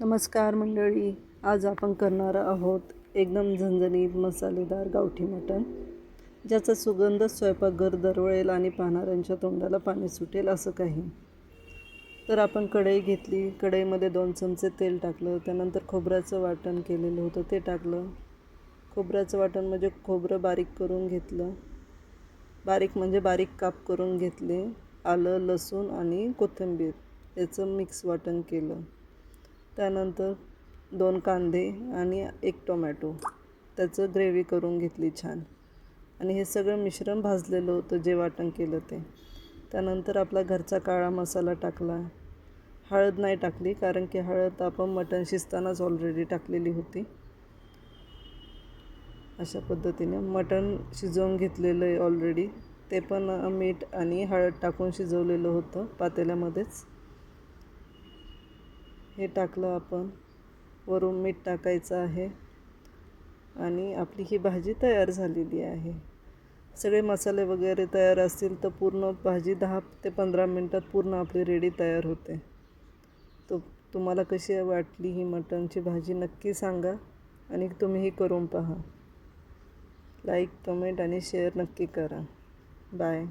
नमस्कार मंडळी आज आपण करणार आहोत एकदम झणझणीत मसालेदार गावठी मटण ज्याचा सुगंध स्वयंपाकघर दरवळेल आणि पाहणाऱ्यांच्या तोंडाला पाणी सुटेल असं काही. तर आपण कढई घेतली कढईमध्ये दोन चमचे तेल टाकलं त्यानंतर खोबऱ्याचं वाटण केलेलं होतं ते टाकलं. खोबऱ्याचं वाटण म्हणजे खोबरं बारीक करून घेतलं. बारीक म्हणजे बारीक काप करून घेतले आलं लसूण आणि कोथिंबीर याचं मिक्स वाटण केलं. त्यानंतर दोन कांदे आणि एक टोमॅटो. त्याचं ग्रेव्ही करून घेतली छान. आणि हे सगळं मिश्रण भाजलेलं होतं जे वाटण केलं ते. त्यानंतर आपला घरचा काळा मसाला टाकला. हळद नाही टाकली कारण की हळद आपण मटण शिजतानाच ऑलरेडी टाकलेली होती. अशा पद्धतीने मटण शिजवून घेतलेलं आहे ऑलरेडी ते पण मीठ आणि हळद टाकून शिजवलेलं होतं पातेल्यामध्येच. हे टाकलं आपण. वरून मीठ टाकायचं आहे. आणि आपली ही भाजी तयार झालेली आहे. सगळे मसाले वगैरे तयार असतील तर पूर्ण भाजी दहा ते पंधरा मिनटात पूर्ण आपली रेडी तयार होते. तो तुम्हाला कशी वाटली ही मटणची भाजी नक्की सांगा आणि तुम्हीही करून पहा. लाईक कमेंट आणि शेअर नक्की करा. बाय